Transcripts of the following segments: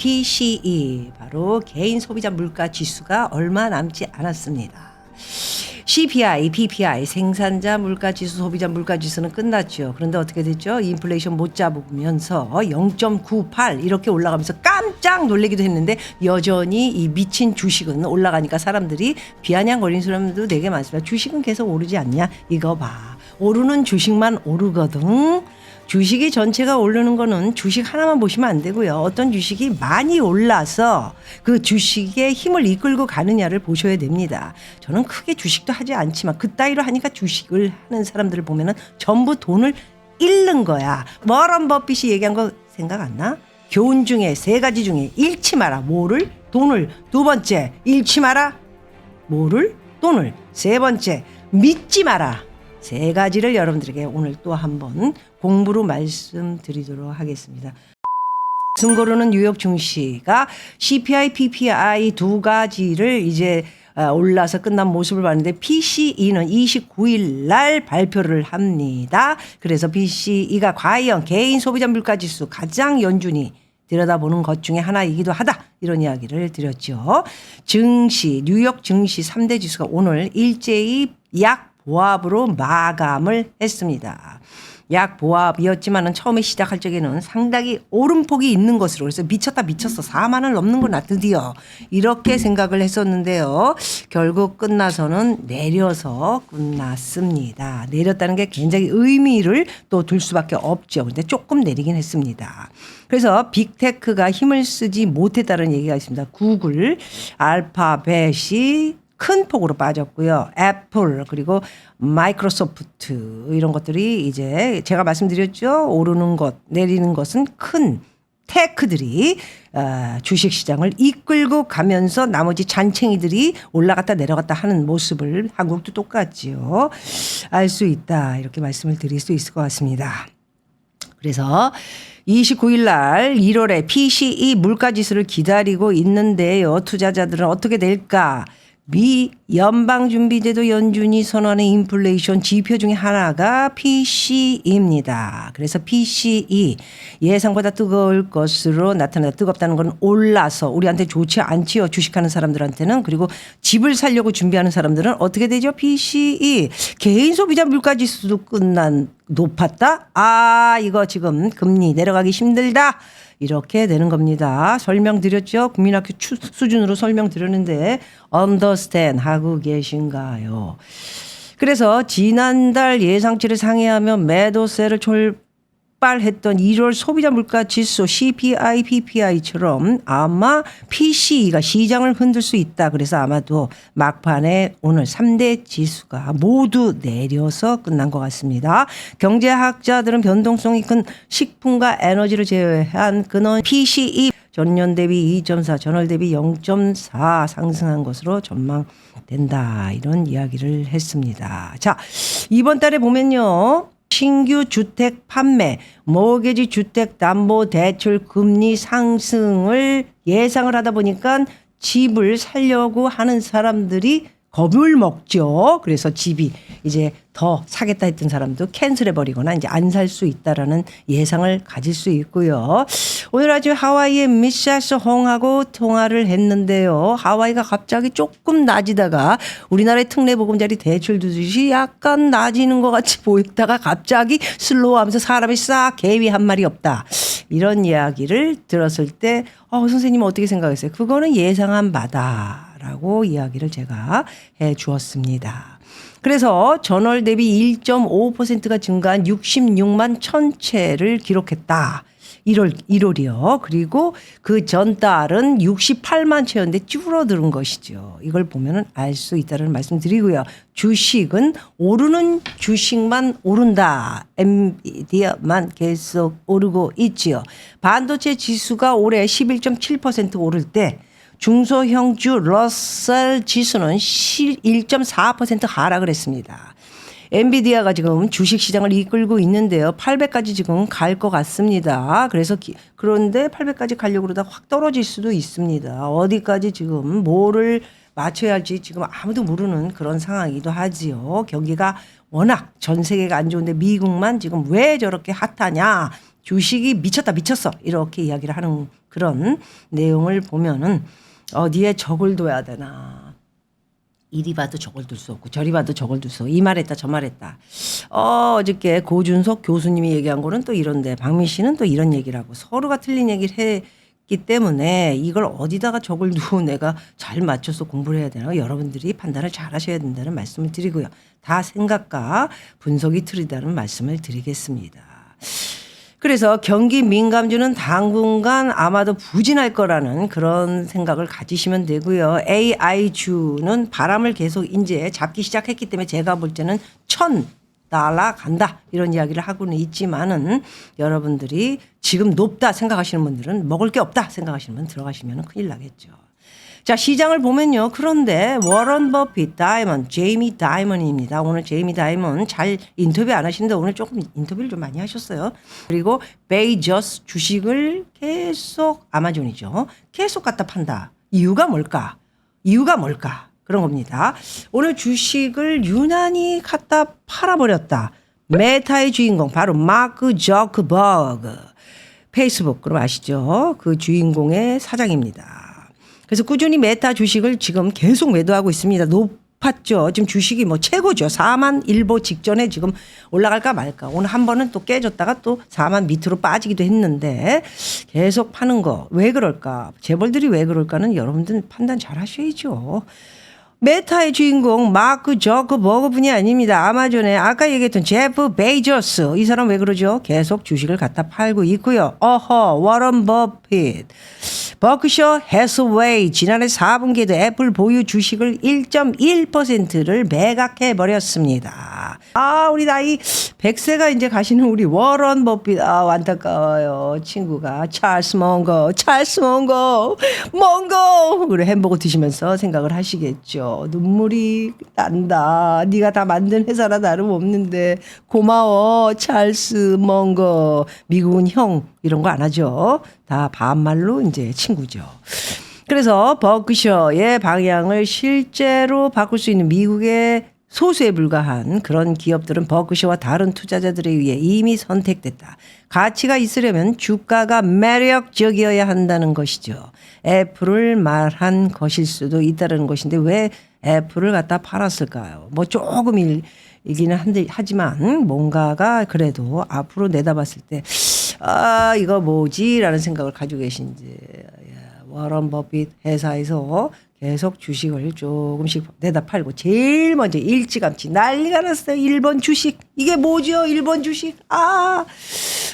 PCE 바로 개인 소비자 물가 지수가 얼마 남지 않았습니다. CPI, PPI 생산자 물가 지수, 소비자 물가 지수는 끝났죠. 그런데 어떻게 됐죠? 인플레이션 못 잡으면서 0.98 이렇게 올라가면서 깜짝 놀래기도 했는데 여전히 이 미친 주식은 올라가니까 사람들이 비아냥거리는 사람도 되게 많습니다. 주식은 계속 오르지 않냐? 이거 봐. 오르는 주식만 오르거든. 주식이 전체가 오르는 거는 주식 하나만 보시면 안 되고요. 어떤 주식이 많이 올라서 그 주식의 힘을 이끌고 가느냐를 보셔야 됩니다. 저는 크게 주식도 하지 않지만 그 따위로 하니까 주식을 하는 사람들을 보면은 전부 돈을 잃는 거야. 워런 버핏이 얘기한 거 생각 안 나? 교훈 중에 세 가지 중에 잃지 마라. 뭐를? 돈을. 두 번째, 잃지 마라. 뭐를? 돈을. 세 번째, 믿지 마라. 세 가지를 여러분들에게 오늘 또 한번 공부로 말씀드리도록 하겠습니다. 증거로는 뉴욕 증시가 CPI, PPI 두 가지를 이제 어, 올라서 끝난 모습을 봤는데 PCE는 29일 날 발표를 합니다. 그래서 PCE가 과연 개인 소비자 물가 지수 가장 연준이 들여다보는 것 중에 하나이기도 하다. 이런 이야기를 드렸죠. 증시, 뉴욕 증시 3대 지수가 오늘 일제히 약 보합으로 마감을 했습니다. 약 보합이었지만은 처음에 시작할 적에는 상당히 오름폭이 있는 것으로 그래서 미쳤다 미쳤어 4만을 넘는구나 드디어 이렇게 생각을 했었는데요. 결국 끝나서는 내려서 끝났습니다. 내렸다는 게 굉장히 의미를 또 둘 수밖에 없죠. 근데 조금 내리긴 했습니다. 그래서 빅테크가 힘을 쓰지 못했다는 얘기가 있습니다. 구글, 알파벳이 큰 폭으로 빠졌고요. 애플 그리고 마이크로소프트 이런 것들이 이제 제가 말씀드렸죠. 오르는 것, 내리는 것은 큰 테크들이 어, 주식 시장을 이끌고 가면서 나머지 잔챙이들이 올라갔다 내려갔다 하는 모습을 한국도 똑같지요. 알 수 있다. 이렇게 말씀을 드릴 수 있을 것 같습니다. 그래서 29일 날 1월에 PCE 물가 지수를 기다리고 있는데요. 투자자들은 어떻게 될까? 미 연방준비제도 연준이 선언한 인플레이션 지표 중에 하나가 PCE입니다. 그래서 PCE 예상보다 뜨거울 것으로 나타나 뜨겁다는 건 올라서 우리한테 좋지 않지요. 주식하는 사람들한테는 그리고 집을 살려고 준비하는 사람들은 어떻게 되죠? PCE 개인 소비자 물가 지수도 끝난 높았다. 아 이거 지금 금리 내려가기 힘들다. 이렇게 되는 겁니다. 설명드렸죠? 국민학교 추, 수준으로 설명드렸는데 understand 하고 계신가요? 그래서 지난달 예상치를 상회하며 매도세를 출 발했던 1월 소비자 물가 지수 CPI, PPI처럼 아마 PCE가 시장을 흔들 수 있다. 그래서 아마도 막판에 오늘 3대 지수가 모두 내려서 끝난 것 같습니다. 경제학자들은 변동성이 큰 식품과 에너지를 제외한 근원 PCE 전년 대비 2.4, 전월 대비 0.4 상승한 것으로 전망된다. 이런 이야기를 했습니다. 자, 이번 달에 보면요. 신규 주택 판매, 모기지 주택 담보 대출 금리 상승을 예상을 하다 보니까 집을 살려고 하는 사람들이 겁을 먹죠. 그래서 집이 이제 더 사겠다 했던 사람도 캔슬해 버리거나 이제 안 살 수 있다라는 예상을 가질 수 있고요. 오늘 아주 하와이의 미샤스 홍하고 통화를 했는데요. 하와이가 갑자기 조금 낮이다가 우리나라의 특례 보금자리 대출 두듯이 약간 낮이는 것 같이 보였다가 갑자기 슬로우하면서 사람이 싹 개위 한 마리 없다. 이런 이야기를 들었을 때 어, 선생님 어떻게 생각하세요? 그거는 예상한 바다 라고 이야기를 제가 해 주었습니다. 그래서 전월 대비 1.5%가 증가한 66만 천 채를 기록했다. 1월 1월이요. 그리고 그 전달은 68만 채였는데 줄어드는 것이죠. 이걸 보면은 알 수 있다는 말씀 드리고요. 주식은 오르는 주식만 오른다. 엔비디아만 계속 오르고 있지요. 반도체 지수가 올해 11.7% 오를 때 중소형주 러셀 지수는 1.4% 하락을 했습니다. 엔비디아가 지금 주식 시장을 이끌고 있는데요. 800까지 지금 갈 것 같습니다. 그래서 기, 그런데 800까지 가려고 그러다 확 떨어질 수도 있습니다. 어디까지 지금 뭐를 맞춰야 할지 지금 아무도 모르는 그런 상황이기도 하지요. 경기가 워낙 전 세계가 안 좋은데 미국만 지금 왜 저렇게 핫하냐 주식이 미쳤다 미쳤어 이렇게 이야기를 하는 그런 내용을 보면은 어디에 적을 둬야 되나. 이리 봐도 저걸 둘수 없고 저리 봐도 저걸 둘수 없고 이 말했다 저 말했다. 어 어저께 고준석 교수님이 얘기한 거는 또 이런데 박민 씨는 또 이런 얘기를 하고 서로가 틀린 얘기를 했기 때문에 이걸 어디다가 적을 두고 내가 잘 맞춰서 공부를 해야 되나 여러분들이 판단을 잘 하셔야 된다는 말씀을 드리고요. 다 생각과 분석이 틀리다는 말씀을 드리겠습니다. 그래서 경기 민감주는 당분간 아마도 부진할 거라는 그런 생각을 가지시면 되고요. AI주는 바람을 계속 이제 잡기 시작했기 때문에 제가 볼 때는 천 날아간다 이런 이야기를 하고는 있지만은 여러분들이 지금 높다 생각하시는 분들은 먹을 게 없다 생각하시는 분 들어가시면 큰일 나겠죠. 자, 시장을 보면요. 그런데 워런 버핏, 다이먼, 제이미 다이먼입니다. 오늘 제이미 다이먼 잘 인터뷰 안 하시는데 오늘 조금 인터뷰를 좀 많이 하셨어요. 그리고 베이저스 주식을 계속 아마존이죠. 계속 갖다 판다. 이유가 뭘까? 이유가 뭘까? 그런 겁니다. 오늘 주식을 유난히 갖다 팔아버렸다. 메타의 주인공 바로 마크 저크버그. 페이스북 그럼 아시죠? 그 주인공의 사장입니다. 그래서 꾸준히 메타 주식을 지금 계속 매도하고 있습니다. 높았죠. 지금 주식이 뭐 최고죠. 4만 일보 직전에 지금 올라갈까 말까. 오늘 한 번은 또 깨졌다가 또 4만 밑으로 빠지기도 했는데 계속 파는 거. 왜 그럴까? 재벌들이 왜 그럴까는 여러분들 판단 잘 하셔야죠. 메타의 주인공 마크 저크버그 분이 아닙니다. 아마존에 아까 얘기했던 제프 베이저스 이 사람 왜 그러죠? 계속 주식을 갖다 팔고 있고요. 어허 워런 버핏 버크셔 해스웨이 지난해 4분기에도 애플 보유 주식을 1.1%를 매각해 버렸습니다. 아 우리 나이 100세가 이제 가시는 우리 워런 버핏 아 안타까워요 친구가 찰스 몽고 찰스 몽고 몽고 그래 햄버거 드시면서 생각을 하시겠죠. 눈물이 난다. 네가 다 만든 회사라 다름없는데 고마워 찰스 몽고 미국은 형 이런 거 안 하죠. 다 반말로 이제 친 구죠. 그래서 버크셔의 방향을 실제로 바꿀 수 있는 미국의 소수에 불과한 그런 기업들은 버크셔와 다른 투자자들에 의해 이미 선택됐다. 가치가 있으려면 주가가 매력적이어야 한다는 것이죠. 애플을 말한 것일 수도 있다는 것인데 왜 애플을 갖다 팔았을까요? 뭐 조금 일, 이기는 한데, 하지만 뭔가가 그래도 앞으로 내다봤을 때, 아, 이거 뭐지? 라는 생각을 가지고 계신지. 워런 버핏 회사에서 계속 주식을 조금씩 내다 팔고 제일 먼저 일찌감치 난리가 났어요. 일본 주식. 이게 뭐죠? 일본 주식. 아,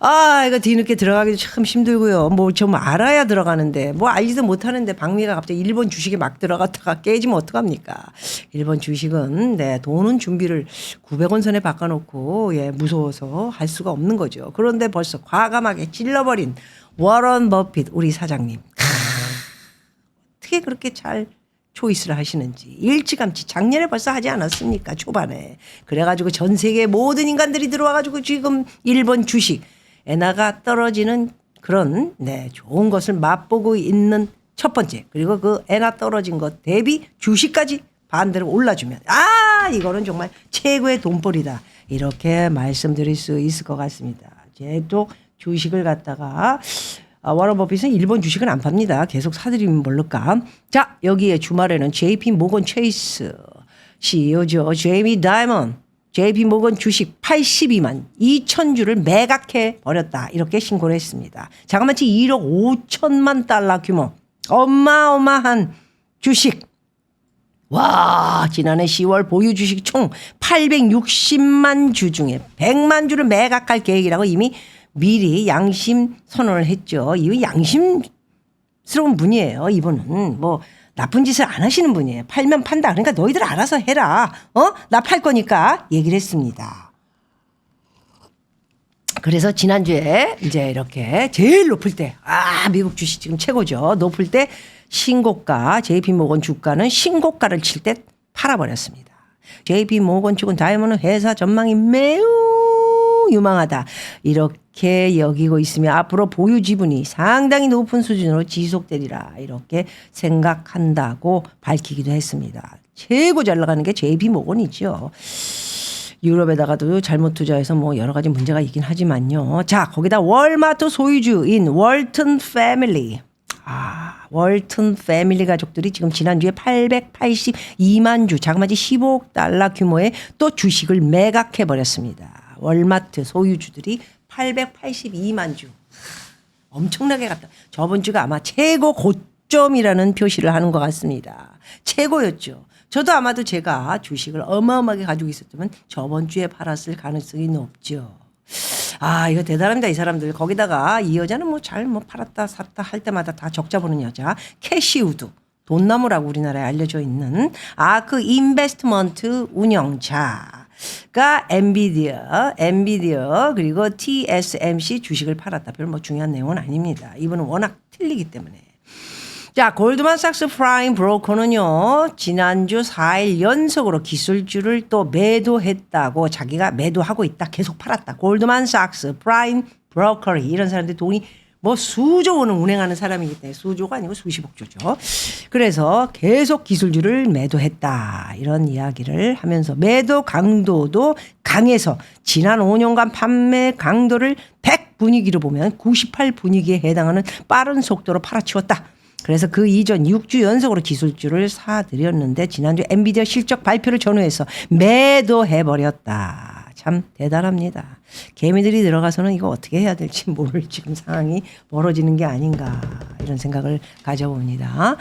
아, 이거 뒤늦게 들어가기도 참 힘들고요. 뭐 좀 알아야 들어가는데 뭐 알지도 못하는데 박미가 갑자기 일본 주식에 막 들어갔다가 깨지면 어떡합니까? 일본 주식은 네, 돈은 준비를 900원 선에 바꿔놓고 예, 무서워서 할 수가 없는 거죠. 그런데 벌써 과감하게 찔러버린 워런 버핏 우리 사장님. 어떻게 그렇게 잘 초이스를 하시는지. 일찌감치 작년에 벌써 하지 않았습니까 초반에. 그래가지고 전 세계 모든 인간들이 들어와가지고 지금 일본 주식 엔화가 떨어지는 그런 네 좋은 것을 맛보고 있는 첫 번째 그리고 그 엔화 떨어진 것 대비 주식까지 반대로 올라주면 아 이거는 정말 최고의 돈벌이다. 이렇게 말씀드릴 수 있을 것 같습니다. 제도 주식을 갖다가 아, 워런 버핏은 일본 주식은 안 팝니다. 계속 사드리면 모를까. 자, 여기에 주말에는 JP 모건 체이스 CEO죠. 제이미 다이먼. JP 모건 주식 82만 2천 주를 매각해 버렸다. 이렇게 신고를 했습니다. 자그마치 1억 5천만 달러 규모. 어마어마한 주식. 와, 지난해 10월 보유 주식 총 860만 주 중에 100만 주를 매각할 계획이라고 이미 미리 양심 선언을 했죠. 이 양심스러운 분이에요. 이분은 뭐 나쁜 짓을 안 하시는 분이에요. 팔면 판다. 그러니까 너희들 알아서 해라. 어? 나 팔 거니까 얘기를 했습니다. 그래서 지난주에 이제 이렇게 제일 높을 때, 아, 미국 주식 지금 최고죠. 높을 때 신고가, JP 모건 주가는 신고가를 칠 때 팔아버렸습니다. JP 모건 측은 다이몬드 회사 전망이 매우 유망하다. 이렇게 여기고 있으며 앞으로 보유 지분이 상당히 높은 수준으로 지속되리라. 이렇게 생각한다고 밝히기도 했습니다. 최고 잘 나가는 게 JP 모건이죠. 유럽에다가도 잘못 투자해서 뭐 여러 가지 문제가 있긴 하지만요. 자, 거기다 월마트 소유주인 월튼 패밀리. 아, 월튼 패밀리 가족들이 지금 지난주에 882만 주, 자그마치 15억 달러 규모의 또 주식을 매각해 버렸습니다. 월마트 소유주들이 882만 주. 엄청나게 갔다. 저번 주가 아마 최고 고점이라는 표시를 하는 것 같습니다. 최고였죠. 저도 아마도 제가 주식을 어마어마하게 가지고 있었다면 저번 주에 팔았을 가능성이 높죠. 아, 이거 대단합니다, 이 사람들. 거기다가 이 여자는 뭐 잘뭐 팔았다 샀다 할 때마다 다 적자 보는 여자. 캐시우드. 돈나무라고 우리나라에 알려져 있는 아크 인베스트먼트 운영자 가 엔비디어, 엔비디어 그리고 TSMC 주식을 팔았다. 별로 뭐 중요한 내용은 아닙니다. 이분은 워낙 틀리기 때문에. 자, 골드만삭스 프라임 브로커는요, 지난주 4일 연속으로 기술주를 또 매도했다고 자기가 매도하고 있다. 계속 팔았다. 골드만삭스 프라임 브로커리. 이런 사람들 돈이 뭐 수조 원을 운행하는 사람이기 때문에 수조가 아니고 수십억 조죠. 그래서 계속 기술주를 매도했다. 이런 이야기를 하면서 매도 강도도 강해서 지난 5년간 판매 강도를 100 분위기로 보면 98 분위기에 해당하는 빠른 속도로 팔아치웠다. 그래서 그 이전 6주 연속으로 기술주를 사들였는데 지난주 엔비디아 실적 발표를 전후해서 매도해버렸다. 참 대단합니다. 개미들이 들어가서는 이거 어떻게 해야 될지 모를 지금 상황이 벌어지는 게 아닌가 이런 생각을 가져봅니다.